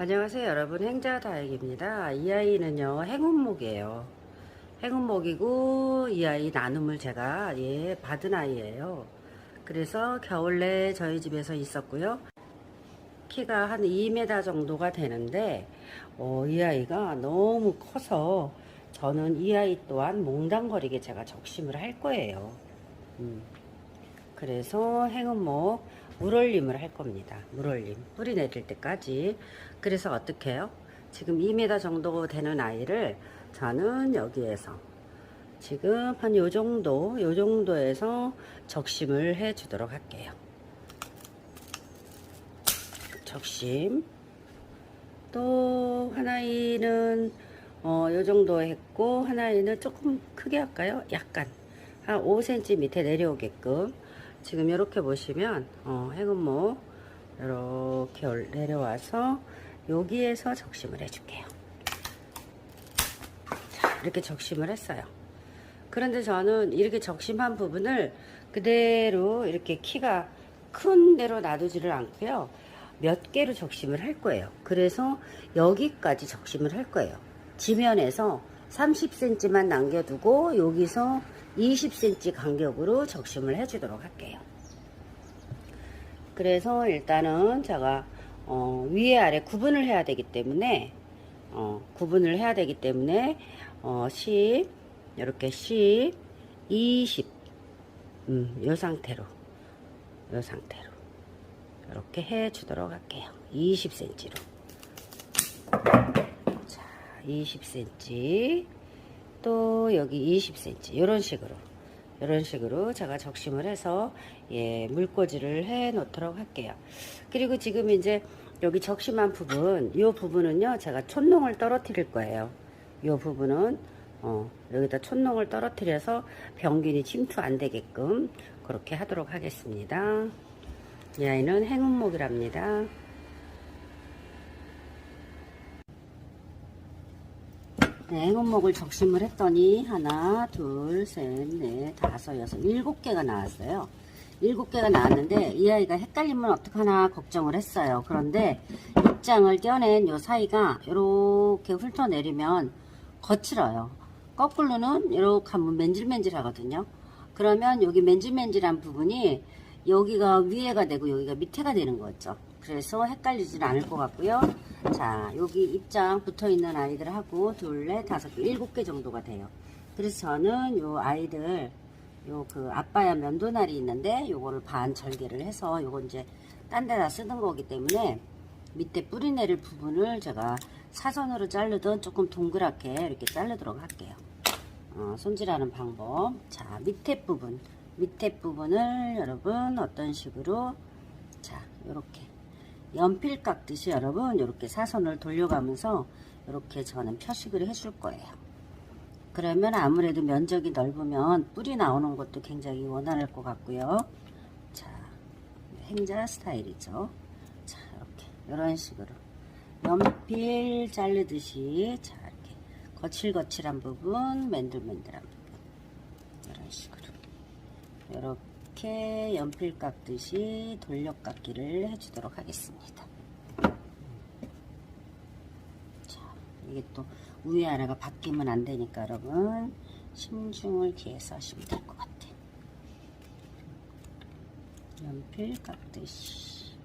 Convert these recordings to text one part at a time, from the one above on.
안녕하세요 여러분. 행자다육입니다. 이 아이는요 행운목이에요. 행운목이고 이 아이 나눔을 제가 예 받은 아이예요. 그래서 겨울 내 저희 집에서 있었고요. 키가 한 2m 정도가 되는데 어, 이 아이가 너무 커서 저는 이 아이 또한 몽당거리게 제가 적심을 할 거예요. 음. 그래서 행운목 물올림을 할 겁니다. 물올림. 뿌리 내릴 때까지. 그래서 어떻게 해요? 지금 2m 정도 되는 아이를 저는 여기에서 지금 한 요 정도, 요 정도에서 적심을 해 주도록 할게요. 적심. 또 하나이는 어, 요 정도 했고 하나이는 조금 크게 할까요? 약간 한 5cm 밑에 내려오게끔 지금 이렇게 보시면 어, 행운목 이렇게 내려와서 여기에서 적심을 해줄게요. 자, 이렇게 적심을 했어요. 그런데 저는 이렇게 적심한 부분을 그대로 이렇게 키가 큰 데로 놔두지를 않고요. 몇 개로 적심을 할 거예요. 그래서 여기까지 적심을 할 거예요. 지면에서 30cm만 남겨두고 여기서 20cm 간격으로 적심을 해주도록 할게요. 그래서 일단은 제가 어, 위에 아래 구분을 해야 되기 때문에 어, 구분을 해야 되기 때문에 어, 10 이렇게 10 20 음, 요 상태로 요 상태로 이렇게 해 주도록 할게요. 20cm로. 자 20cm 또 여기 20cm 이런 식으로 이런 식으로 제가 적심을 해서 예 물꽂이를 해 놓도록 할게요. 그리고 지금 이제 여기 적심한 부분 이 부분은요 제가 촌농을 떨어뜨릴 거예요. 이 부분은 어, 여기다 촌농을 떨어뜨려서 병균이 침투 안 되게끔 그렇게 하도록 하겠습니다. 이 아이는 행운목이랍니다 네, 행운목을 적심을 했더니 하나, 둘, 셋, 넷, 다섯, 여섯, 일곱 개가 나왔어요. 일곱 개가 나왔는데 이 아이가 헷갈리면 어떡하나 걱정을 했어요. 그런데 입장을 떼어낸 요 사이가 이렇게 훑어내리면 거칠어요. 거꾸로는 이렇게 하면 맨질맨질 하거든요. 그러면 여기 맨질맨질한 부분이 여기가 위에가 되고 여기가 밑에가 되는 거죠. 그래서 헷갈리지는 않을 것 같고요. 자, 여기 입장 붙어 있는 아이들 하고 둘, 넷, 다섯 개, 일곱 개 정도가 돼요. 그래서 저는 요 아이들, 요 그 아빠야 면도날이 있는데 요거를 반 절개를 해서 요거 이제 딴 데다 쓰는 거기 때문에 밑에 뿌리 내릴 부분을 제가 사선으로 자르든 조금 동그랗게 이렇게 자르도록 할게요. 어, 손질하는 방법. 자, 밑에 부분. 밑에 부분을 여러분 어떤 식으로 자, 요렇게 연필 깎듯이 여러분 이렇게 사선을 돌려가면서 이렇게 저는 표식을 해줄 거예요. 그러면 아무래도 면적이 넓으면 뿌리 나오는 것도 굉장히 원활할 것 같고요. 자, 행자 스타일이죠. 자, 이렇게 이런 식으로 연필 자르듯이 자 이렇게 거칠거칠한 부분, 맨들맨들한 부분 이런 식으로 이렇게 연필 깎듯이 돌려 깎기를 해주도록 하겠습니다. 자, 이게 또 위에 아래가 바뀌면 안 되니까 여러분 신중을 기해서 하시면 될 것 같아요. 연필 깎듯이.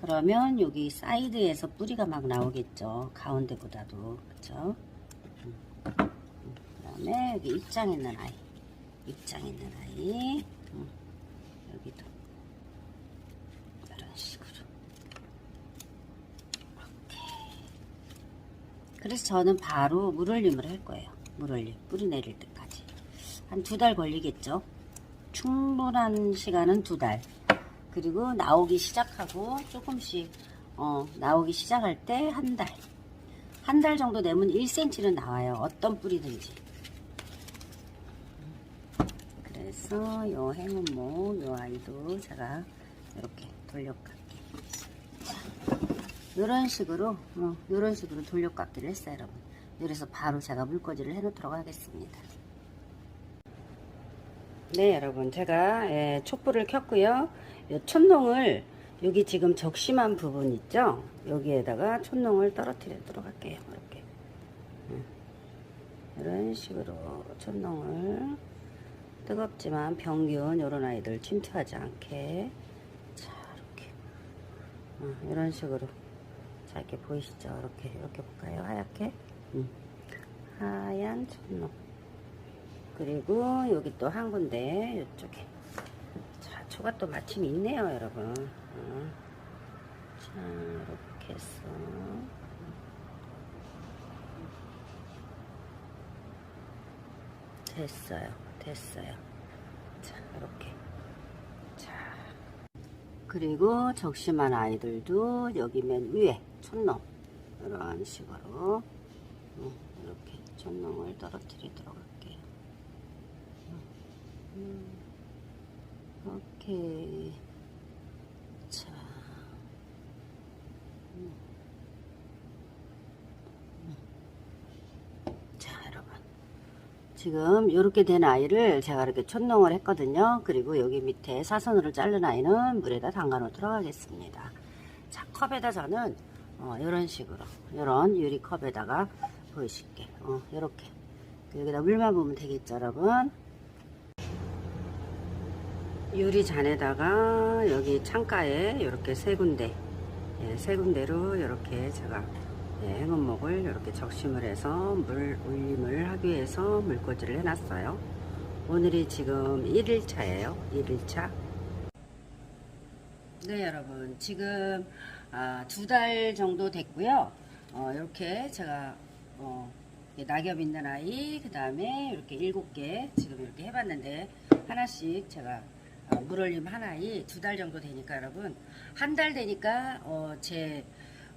그러면 여기 사이드에서 뿌리가 막 나오겠죠. 가운데보다도. 그쵸? 그 다음에 여기 입장 있는 아이. 입장 있는 아이. 음, 여기도. 이런 식으로. 그래서 저는 바로 물올림을 할 거예요. 물올림. 뿌리 내릴 때까지. 한 두 달 걸리겠죠. 충분한 시간은 두 달. 그리고 나오기 시작하고 조금씩 어, 나오기 시작할 때 한 달. 한 달 정도 되면 1cm는 나와요. 어떤 뿌리든지. 그래서 요 행운목 요 아이도 제가 이렇게 돌려깎기. 이런 식으로 어, 이런 식으로 돌려깎기를 했어요, 여러분. 그래서 바로 제가 물꽂이를 해 놓도록 하겠습니다. 네, 여러분 제가 예, 촛불을 켰고요. 요 촛농을 여기 지금 적심한 부분 있죠? 여기에다가 촛농을 떨어뜨리도록 할게요. 이렇게. 음. 이런 식으로 촛농을 뜨겁지만 병균 이런 아이들 침투하지 않게 자 이렇게 어, 이런 식으로 자 이렇게 보이시죠? 이렇게 이렇게 볼까요? 하얗게 음. 하얀 촛농 그리고 여기 또 한 군데 이쪽에 자 초가 또 마침 있네요 여러분 어. 자 이렇게 해서 됐어요 됐어요. 자 이렇게. 자. 그리고 적심한 아이들도 여기 맨 위에 촌농. 이런 식으로. 어, 이렇게 촌농을 떨어뜨리도록 할게요. 음, 오케이 자 음. 음. 자 여러분 지금 이렇게 된 아이를 제가 이렇게 촌농을 했거든요. 그리고 여기 밑에 사선으로 자른 아이는 물에다 담가 놓도록 하겠습니다. 자, 컵에다 저는 어, 이런 식으로 이런 유리 컵에다가 보이실게. 어, 이렇게 여기다 물만 부으면 되겠죠, 여러분. 유리 잔에다가 여기 창가에 이렇게 세 군데, 예, 세 군데로 이렇게 제가 예, 행운목을 이렇게 적심을 해서 물 올림을 하기 위해서 물꽂이를 해놨어요. 오늘이 지금 1일차예요. 1일차. 네, 여러분. 지금 아, 두달 정도 됐고요. 어, 이렇게 제가 어, 낙엽 있는 아이, 그 다음에 이렇게 일곱 개 지금 이렇게 해봤는데 하나씩 제가 어, 물올림 한 아이 두 달 정도 되니까 여러분 한 달 되니까 어, 제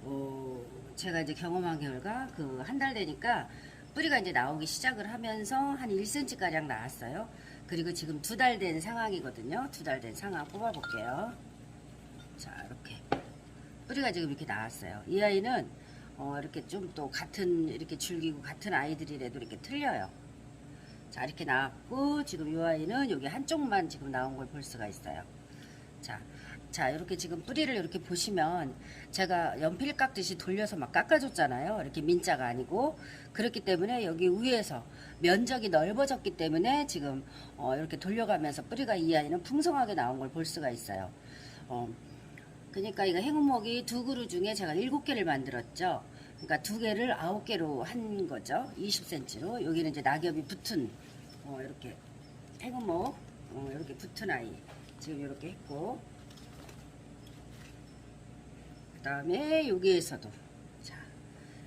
어, 제가 이제 경험한 결과 그 한 달 되니까 뿌리가 이제 나오기 시작을 하면서 한 1cm 가량 나왔어요. 그리고 지금 두 달 된 상황이거든요. 두 달 된 상황 뽑아 볼게요. 자, 이렇게 뿌리가 지금 이렇게 나왔어요. 이 아이는 어, 이렇게 좀 또 같은 이렇게 줄기고 같은 아이들이라도 이렇게 틀려요. 자, 이렇게 나왔고 지금 이 아이는 여기 한쪽만 지금 나온 걸 볼 수가 있어요. 자, 자 이렇게 지금 뿌리를 이렇게 보시면 제가 연필 깎듯이 돌려서 막 깎아줬잖아요. 이렇게 민자가 아니고 그렇기 때문에 여기 위에서 면적이 넓어졌기 때문에 지금 어, 이렇게 돌려가면서 뿌리가 이 아이는 풍성하게 나온 걸 볼 수가 있어요. 어, 그러니까 이거 행운목이 두 그루 중에 제가 일곱 개를 만들었죠. 그러니까 두 개를 아홉 개로 한 거죠. 20cm로 여기는 이제 낙엽이 붙은 어, 이렇게 행운목 어, 이렇게 붙은 아이 지금 이렇게 했고 그 다음에 여기에서도 자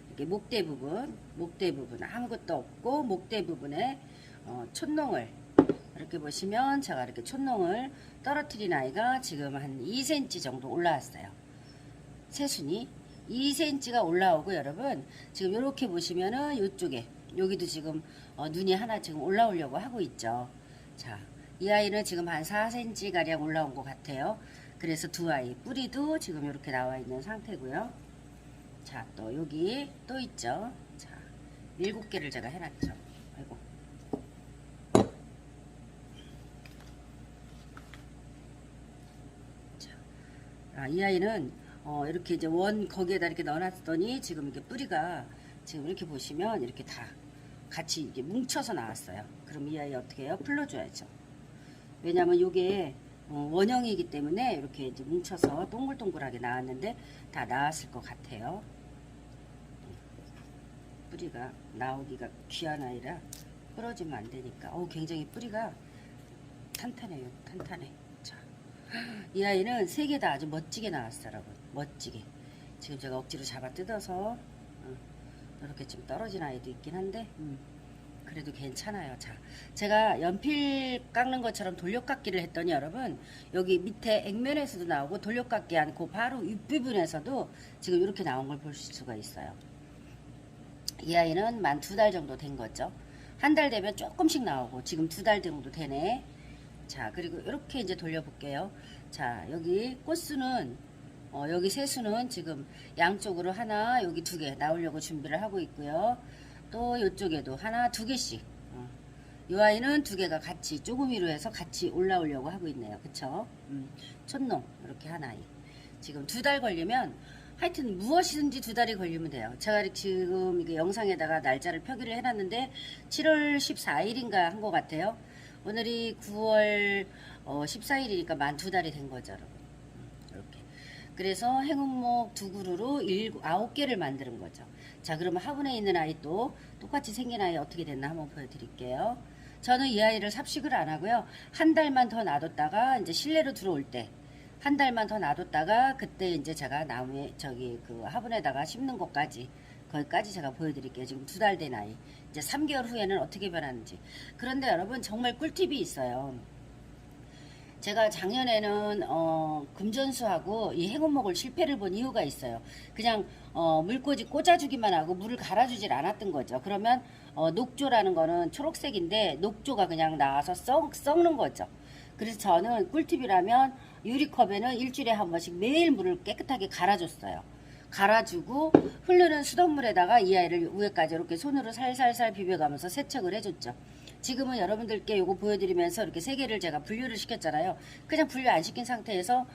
이렇게 목대 부분 목대 부분 아무것도 없고 목대 부분에 어, 촌농을 이렇게 보시면 제가 이렇게 촌농을 떨어뜨린 아이가 지금 한 2cm 정도 올라왔어요. 새순이 2cm가 올라오고 여러분 지금 이렇게 보시면은 이쪽에 여기도 지금 어, 눈이 하나 지금 올라오려고 하고 있죠. 자 이 아이는 지금 한 4cm 가량 올라온 것 같아요 그래서 두 아이 뿌리도 지금 이렇게 나와 있는 상태고요. 자, 또 여기 또 있죠. 자, 일곱 개를 제가 해놨죠. 아이고. 자, 아, 이 아이는 어, 이렇게 이제 원 거기에다 이렇게 넣어놨더니 지금 이렇게 뿌리가 지금 이렇게 보시면 이렇게 다 같이 이게 뭉쳐서 나왔어요. 그럼 이 아이 어떻게 해요? 풀러줘야죠. 왜냐면 이게 어, 원형이기 때문에 이렇게 이제 뭉쳐서 동글동글하게 나왔는데 다 나왔을 것 같아요. 뿌리가 나오기가 귀한 아이라 부러지면 안 되니까. 어 굉장히 뿌리가 탄탄해요. 탄탄해. 자, 이 아이는 세 개 다 아주 멋지게 나왔어요, 여러분. 멋지게. 지금 제가 억지로 잡아 뜯어서 어, 이렇게 좀 떨어진 아이도 있긴 한데 음, 그래도 괜찮아요. 자, 제가 연필 깎는 것처럼 돌려깎기를 했더니 여러분 여기 밑에 액면에서도 나오고 돌려깎기 않고 바로 윗부분에서도 지금 이렇게 나온 걸 볼 수가 있어요. 이 아이는 만 두 달 정도 된 거죠. 한 달 되면 조금씩 나오고 지금 두 달 정도 되네. 자, 그리고 이렇게 이제 돌려볼게요. 자, 여기 꽃수는 어, 여기 세수는 지금 양쪽으로 하나, 여기 두 개 나오려고 준비를 하고 있고요. 또 이쪽에도 하나, 두 개씩. 어. 이 아이는 두 개가 같이 조금 위로 해서 같이 올라오려고 하고 있네요. 그쵸? 음, 촌농 이렇게 한 아이. 지금 두 달 걸리면 하여튼 무엇이든지 두 달이 걸리면 돼요. 제가 지금 이게 영상에다가 날짜를 표기를 해놨는데 7월 14일인가 한 것 같아요. 오늘이 9월 어, 14일이니까 만 두 달이 된 거죠, 여러분. 음, 이렇게. 그래서 행운목 두 그루로 일곱, 아홉 개를 만드는 거죠. 자, 그러면 화분에 있는 아이 또 똑같이 생긴 아이 어떻게 됐나 한번 보여드릴게요. 저는 이 아이를 삽식을 안 하고요. 한 달만 더 놔뒀다가 이제 실내로 들어올 때 한 달만 더 놔뒀다가 그때 이제 제가 나무에 저기 그 화분에다가 심는 것까지 거기까지 제가 보여드릴게요. 지금 두 달 된 아이. 이제 3개월 후에는 어떻게 변하는지. 그런데 여러분 정말 꿀팁이 있어요. 제가 작년에는 어, 금전수하고 이 행운목을 실패를 본 이유가 있어요. 그냥 어, 물꽂이 꽂아주기만 하고 물을 갈아주질 않았던 거죠. 그러면 어, 녹조라는 거는 초록색인데 녹조가 그냥 나와서 썩, 썩는 거죠. 그래서 저는 꿀팁이라면 유리컵에는 일주일에 한 번씩 매일 물을 깨끗하게 갈아줬어요. 갈아주고 흐르는 수돗물에다가 이 아이를 위에까지 이렇게 손으로 살살살 비벼가면서 세척을 해줬죠. 지금은 여러분들께 요거 보여드리면서 이렇게 세 개를 제가 분류를 시켰잖아요. 그냥 분류 안 시킨 상태에서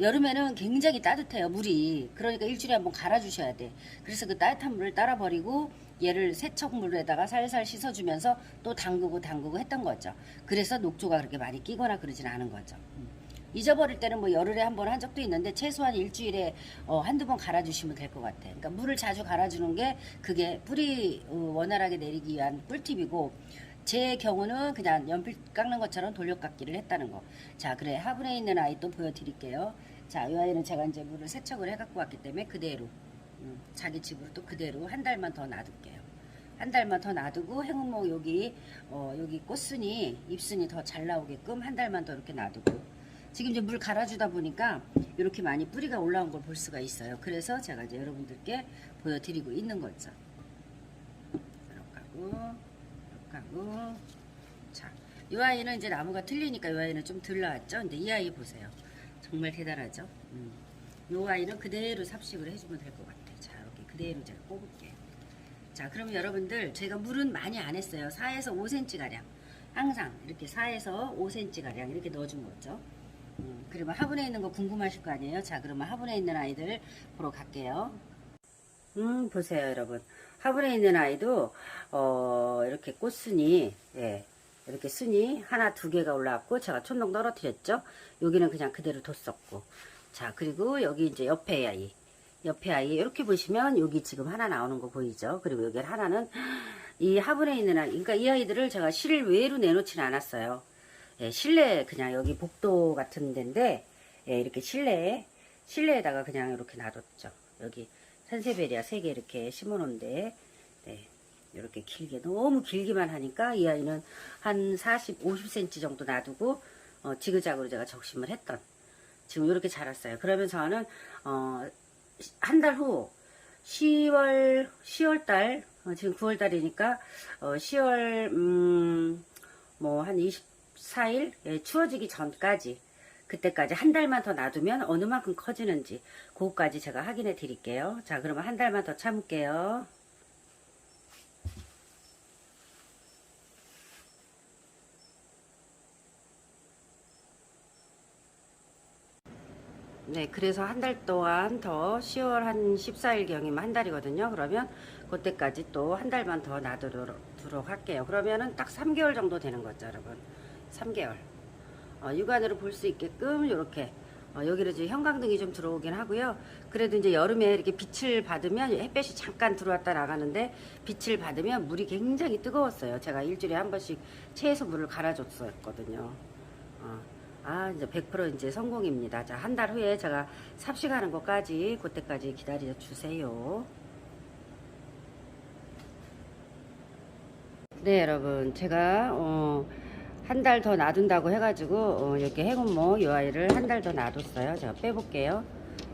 여름에는 굉장히 따뜻해요 물이. 그러니까 일주일에 한 번 갈아주셔야 돼. 그래서 그 따뜻한 물을 따라 버리고 얘를 세척물에다가 살살 씻어주면서 또 담그고 담그고 했던 거죠. 그래서 녹조가 그렇게 많이 끼거나 그러진 않은 거죠. 음. 잊어버릴 때는 뭐 열흘에 한번한 적도 있는데 최소한 일주일에 어, 한두 번 갈아주시면 될 것 같아요 그러니까 물을 자주 갈아주는 게 그게 뿌리 어, 원활하게 내리기 위한 꿀팁이고 제 경우는 그냥 연필 깎는 것처럼 돌려깎기를 했다는 거. 자, 그래. 화분에 있는 아이 또 보여드릴게요. 자, 이 아이는 제가 이제 물을 세척을 해갖고 왔기 때문에 그대로, 음, 자기 집으로 또 그대로 한 달만 더 놔둘게요. 한 달만 더 놔두고 행운목 여기, 어, 여기 꽃순이, 잎순이 더 잘 나오게끔 한 달만 더 이렇게 놔두고. 지금 이제 물 갈아주다 보니까 이렇게 많이 뿌리가 올라온 걸 볼 수가 있어요. 그래서 제가 이제 여러분들께 보여드리고 있는 거죠. 이렇게 하고. 하고 자, 이 아이는 이제 나무가 틀리니까 이 아이는 좀 덜 나왔죠. 근데 이 아이 보세요. 정말 대단하죠. 음. 이 아이는 그대로 삽식을 해주면 될 것 같아요. 자, 이렇게 그대로 제가 뽑을게요. 자, 그러면 여러분들 제가 물은 많이 안 했어요. 4에서 5cm 가량. 항상 이렇게 4에서 5cm 가량 이렇게 넣어준 거죠. 음, 그러면 화분에 있는 거 궁금하실 거 아니에요? 자, 그러면 화분에 있는 아이들 보러 갈게요. 음, 보세요, 여러분. 화분에 있는 아이도, 어, 이렇게 꽃순이, 예, 이렇게 순이 하나, 두 개가 올라왔고, 제가 촌농 떨어뜨렸죠? 여기는 그냥 그대로 뒀었고. 자, 그리고 여기 이제 옆에 아이. 옆에 아이, 이렇게 보시면 여기 지금 하나 나오는 거 보이죠? 그리고 여기 하나는 이 화분에 있는 아이, 그러니까 이 아이들을 제가 실외로 내놓지는 않았어요. 예, 실내, 그냥 여기 복도 같은 데인데, 예, 이렇게 실내에, 실내에다가 그냥 이렇게 놔뒀죠. 여기. 산세베리아 세개 이렇게 심어 놓은데 네, 이렇게 길게 너무 길기만 하니까 이 아이는 한 40, 50cm 정도 놔두고 어, 지그작으로 제가 적심을 했던 지금 이렇게 자랐어요. 그러면 저는 어, 한 달 후 10월 10월 달 어, 지금 9월 달이니까 어, 10월 음, 뭐한 24일 예, 추워지기 전까지 그때까지 한 달만 더 놔두면 어느 만큼 커지는지 그거까지 제가 확인해 드릴게요. 자 그러면 한 달만 더 참을게요. 네, 그래서 한 달 동안 더 10월 한 14일경이면 한 달이거든요. 그러면 그때까지 또 한 달만 더 놔두도록 할게요. 그러면은 딱 3개월 정도 되는 거죠, 여러분. 3개월. 어, 육안으로 볼 수 있게끔 이렇게 어, 여기로 이제 형광등이 좀 들어오긴 하고요. 그래도 이제 여름에 이렇게 빛을 받으면 햇볕이 잠깐 들어왔다 나가는데 빛을 받으면 물이 굉장히 뜨거웠어요. 제가 일주일에 한 번씩 체에서 물을 갈아줬었거든요. 어, 아 이제 100% 이제 성공입니다. 자 한 달 후에 제가 삽식하는 것까지 그때까지 기다려 주세요. 네 여러분 제가 어, 한 달 더 놔둔다고 해가지고 어, 이렇게 행운모 이 아이를 한 달 더 놔뒀어요. 제가 빼볼게요.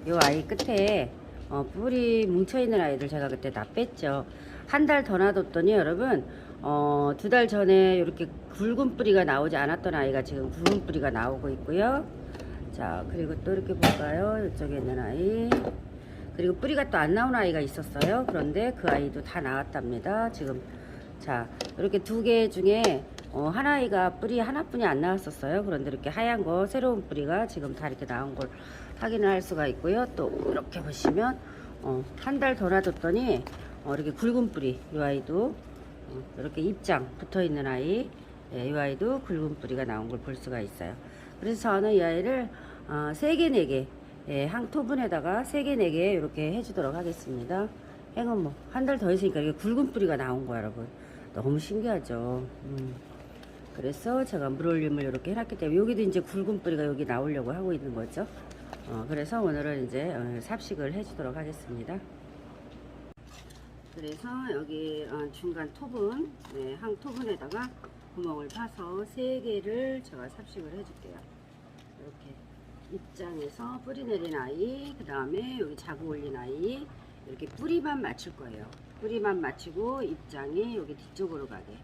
이 아이 끝에 어, 뿌리 뭉쳐있는 아이들 제가 그때 다 뺐죠. 한 달 더 놔뒀더니 여러분 어, 두 달 전에 이렇게 굵은 뿌리가 나오지 않았던 아이가 지금 굵은 뿌리가 나오고 있고요. 자 그리고 또 이렇게 볼까요? 이쪽에 있는 아이 그리고 뿌리가 또 안 나온 아이가 있었어요. 그런데 그 아이도 다 나왔답니다. 지금 자 이렇게 두 개 중에 어, 한 아이가 뿌리 하나뿐이 안 나왔었어요. 그런데 이렇게 하얀 거 새로운 뿌리가 지금 다 이렇게 나온 걸 확인을 할 수가 있고요. 또 이렇게 보시면 어, 한 달 더 놔뒀더니 어, 이렇게 굵은 뿌리 이 아이도 어, 이렇게 입장 붙어 있는 아이 예, 이 아이도 굵은 뿌리가 나온 걸 볼 수가 있어요. 그래서 저는 이 아이를 어, 3개 4개 예, 한 토분에다가 3개 4개 이렇게 해주도록 하겠습니다. 행은 뭐 한 달 더 있으니까 이게 굵은 뿌리가 나온 거야 여러분. 너무 신기하죠. 음. 그래서 제가 물올림을 이렇게 해놨기 때문에 여기도 이제 굵은 뿌리가 여기 나오려고 하고 있는 거죠. 어, 그래서 오늘은 이제 어, 삽식을 해주도록 하겠습니다. 그래서 여기 어, 중간 톱은 네, 한 톱은에다가 구멍을 파서 세 개를 제가 삽식을 해줄게요. 이렇게 입장에서 뿌리 내린 아이, 그 다음에 여기 자구 올린 아이 이렇게 뿌리만 맞출 거예요. 뿌리만 맞추고 입장이 여기 뒤쪽으로 가게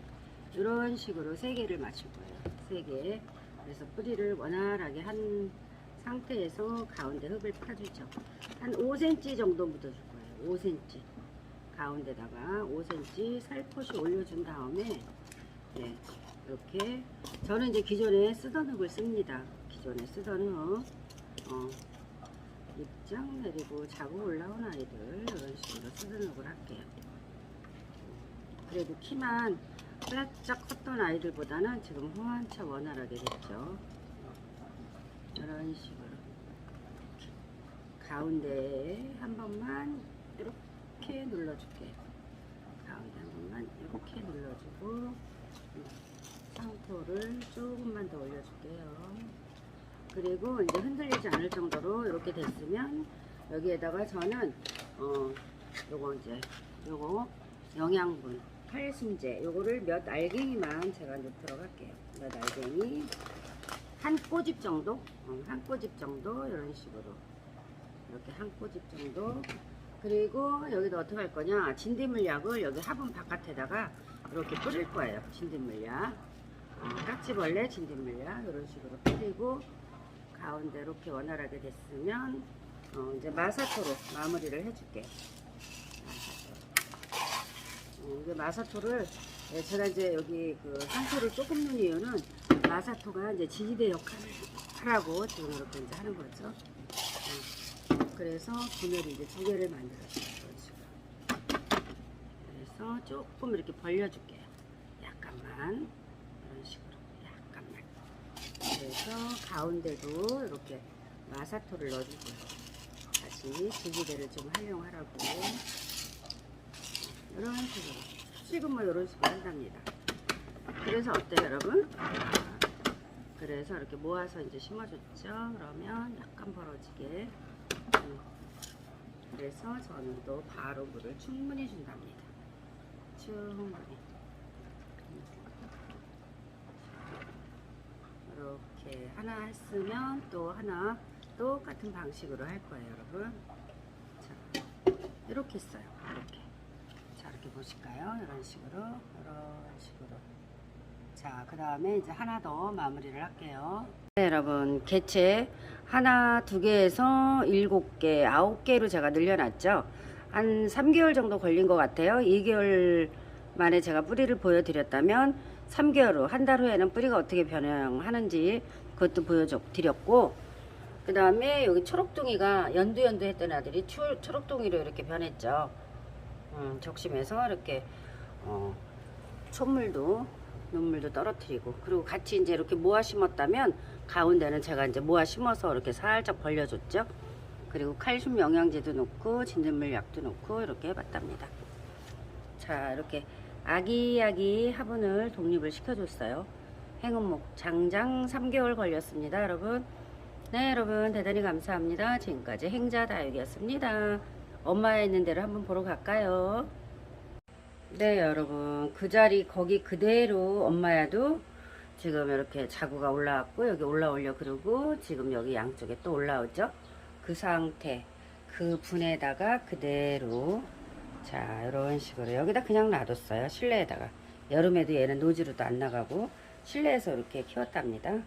이런 식으로 세 개를 맞출 거예요. 세 개. 그래서 뿌리를 원활하게 한 상태에서 가운데 흙을 파주죠. 한 5cm 정도 묻어줄 거예요. 5cm. 가운데다가 5cm 살포시 올려준 다음에 네, 이렇게 저는 이제 기존에 쓰던 흙을 씁니다. 기존에 쓰던 흙 어, 입장 내리고 자고 올라온 아이들 이런 식으로 쓰던 흙을 할게요. 그래도 키만 살짝 컸던 아이들보다는 지금 호환차 원활하게 됐죠. 이런 식으로 가운데에 한 번만 이렇게 눌러줄게. 가운데 한 번만 이렇게 눌러주고 상토를 조금만 더 올려줄게요. 그리고 이제 흔들리지 않을 정도로 이렇게 됐으면 여기에다가 저는 어 요거 이제 요거 영양분 칼슘제. 요거를 몇 알갱이만 제가 넣도록 할게요. 몇 알갱이? 한 꼬집 정도? 어, 한 꼬집 정도? 이런 식으로. 이렇게 한 꼬집 정도. 그리고 여기도 어떻게 할 거냐? 진딧물약을 여기 화분 바깥에다가 이렇게 뿌릴 거예요 진딧물약. 어, 깍지벌레 진딧물약 이런 식으로 뿌리고 가운데 이렇게 원활하게 됐으면 어, 이제 마사토로 마무리를 해줄게 어, 이게 마사토를 예, 제가 이제 여기 그 상토를 조금 넣은 이유는 마사토가 이제 지지대 역할을 하라고 지금 이렇게 이제 하는 거죠. 어, 그래서 분해를 이제 두 개를 만들었어요. 그래서 조금 이렇게 벌려줄게요. 약간만 이런 식으로 약간만. 그래서 가운데도 이렇게 마사토를 넣어주고요. 다시 지지대를 좀 활용하라고. 이런 식으로 뭐 이런 식으로 한답니다. 그래서 어때요 여러분? 그래서 이렇게 모아서 이제 심어줬죠. 그러면 약간 벌어지게. 음. 그래서 저는 또 바로 물을 충분히 준답니다. 충분히. 이렇게 하나 했으면 또 하나 똑같은 방식으로 할 거예요, 여러분. 자, 이렇게 써요. 이렇게. 보실까요? 이런 식으로, 이런 식으로. 자, 그 다음에 이제 하나 더 마무리를 할게요. 네, 여러분. 개체 하나, 두 개에서 일곱 개, 아홉 개로 제가 늘려놨죠. 한 3개월 정도 걸린 것 같아요. 2개월 만에 제가 뿌리를 보여드렸다면 3개월 후, 한 달 후에는 뿌리가 어떻게 변형하는지 그것도 보여드렸고, 그 다음에 여기 초록둥이가 연두연두 했던 아들이 초, 초록둥이로 이렇게 변했죠. 음, 적심해서 이렇게 어, 촛물도 눈물도 떨어뜨리고 그리고 같이 이제 이렇게 모아 심었다면 가운데는 제가 이제 모아 심어서 이렇게 살짝 벌려줬죠. 그리고 칼슘 영양제도 넣고 진딧물 약도 넣고 이렇게 해봤답니다. 자 이렇게 아기아기 화분을 독립을 시켜줬어요. 행운목 장장 3개월 걸렸습니다, 여러분. 네, 여러분 대단히 감사합니다. 지금까지 행자 다육이었습니다. 엄마의 있는 데를 한번 보러 갈까요? 네, 여러분. 그 자리 거기 그대로 엄마야도 지금 이렇게 자구가 올라왔고 여기 올라오려 그러고 지금 여기 양쪽에 또 올라오죠. 그 상태 그 분에다가 그대로. 자 이런 식으로. 여기다 그냥 놔뒀어요 실내에다가. 여름에도 얘는 노지로도 안 나가고 실내에서 이렇게 키웠답니다